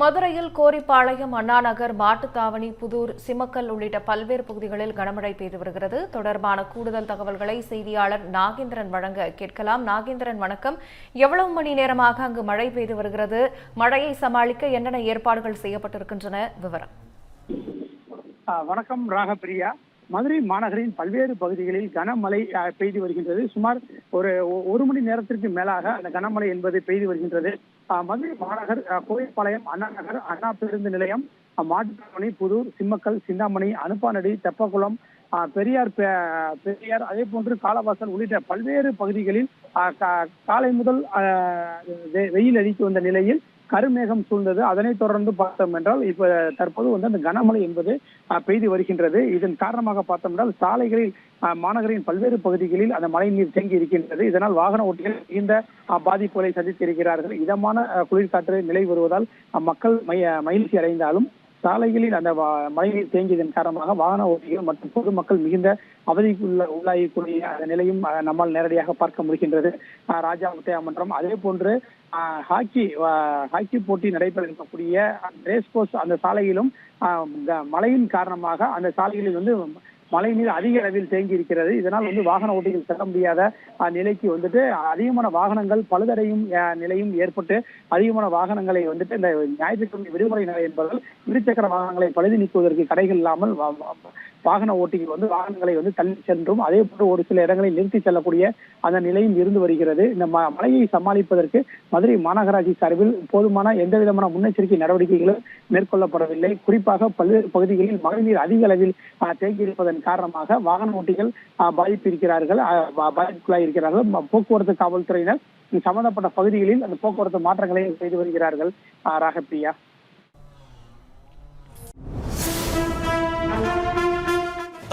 மதுரையில் கோரிப்பாளையம் அண்ணாநகர் மாட்டுத்தாவணி புதூர் சிமக்கல் உள்ளிட்ட பல்வேறு பகுதிகளில் கனமழை பெய்து வருகிறது. தொடர்பான கூடுதல் தகவல்களை செய்தியாளர் நாகேந்திரன் வழங்க கேட்கலாம். நாகேந்திரன் வணக்கம். எவ்வளவு மணி நேரமாக அங்கு மழை பெய்து வருகிறது? மழையை சமாளிக்க என்னென்ன ஏற்பாடுகள் செய்யப்பட்டிருக்கின்றன? விவரம். வணக்கம் ராகப்பிரியா. மதுரை மாநகரின் பல்வேறு பகுதிகளில் கனமழை பெய்து வருகின்றது. சுமார் ஒரு ஒரு மணி நேரத்திற்கு மேலாக அந்த கனமழை என்பது பெய்து வருகின்றது. மதுரை மாநகர் கோயில்பாளையம் அண்ணா நகர் அண்ணா பேருந்து நிலையம் ஆ, மாட்டுத்தாவணி புதூர் சிம்மக்கல் சிந்தாமணி அனுப்பானடி தெப்பக்குளம் பெரியார் பெரியார் அதே போன்று காலவாசல் உள்ளிட்ட பல்வேறு பகுதிகளில் கா- காலை முதல் வெயில் அடித்து வந்த நிலையில் கருமேகம் சூழ்ந்தது. அதனைத் தொடர்ந்து பார்த்தோம் என்றால் இப்ப தற்போது வந்து அந்த கனமழை என்பது அஹ், பெய்து வருகின்றது. இதன் காரணமாக பார்த்தோம் என்றால் சாலைகளில் அஹ், மாநகரின் பல்வேறு பகுதிகளில் அந்த மழை நீர் தேங்கி இருக்கின்றது. இதனால் வாகன ஓட்டிகள் மிகுந்த பாதிப்புகளை சந்தித்திருக்கிறார்கள். இதமான குளிர்காற்று நிலை வருவதால் மக்கள் மகிழ்ச்சி அடைந்தாலும் சாலைகளில் அந்த மழைநீர் தேங்கியதன் காரணமாக வாகன ஓட்டிகள் மற்றும் பொதுமக்கள் மிகுந்த அவதிக்குள்ள உள்ளாகக்கூடிய அந்த நிலையும் நம்மால் நேரடியாக பார்க்க முடிகின்றது. ராஜா முத்தையா மன்றம் அதே போன்று ஹாக்கி ஹாக்கி போட்டி நடைபெற இருக்கக்கூடிய ரேஸ் கோர்ஸ் அந்த சாலையிலும் க- மழையின் காரணமாக அந்த சாலைகளில் வந்து மழை நீர் அதிக அளவில் தேங்கி இருக்கிறது இதனால் வந்து வாகன ஓட்டிகள் செல்ல முடியாத அஹ், நிலைக்கு வந்துட்டு அதிகமான வாகனங்கள் பழுதடையும் அஹ், நிலையும் ஏற்பட்டு அதிகமான வாகனங்களை வந்துட்டு இந்த ஞாயிற்றுக்கிழமை விடுமுறை நிலை என்பதால் இருசக்கர வாகனங்களை பழுது நீக்குவதற்கு கடைகள் இல்லாமல் வாகன ஓட்டிகள் வந்து வாகனங்களை வந்து தள்ளி சென்றும். அதே போன்று ஒரு சில இடங்களில் நிறுத்தி செல்லக்கூடிய அந்த நிலையும் இருந்து வருகிறது. இந்த ம- மழையை சமாளிப்பதற்கு மதுரை மாநகராட்சி சார்பில் போதுமான எந்த விதமான முன்னெச்சரிக்கை நடவடிக்கைகளும் மேற்கொள்ளப்படவில்லை. குறிப்பாக பல்வேறு பகுதிகளில் மழைநீர் அதிக அளவில் தேங்கி இருப்பதன் காரணமாக வாகன ஓட்டிகள் பாதிப்பு இருக்கிறார்கள் ஆஹ், இருக்கிறார்கள் போக்குவரத்து காவல்துறையினர் சம்பந்தப்பட்ட பகுதிகளில் அந்த போக்குவரத்து மாற்றங்களை செய்து வருகிறார்கள். ராகப்பிரியா.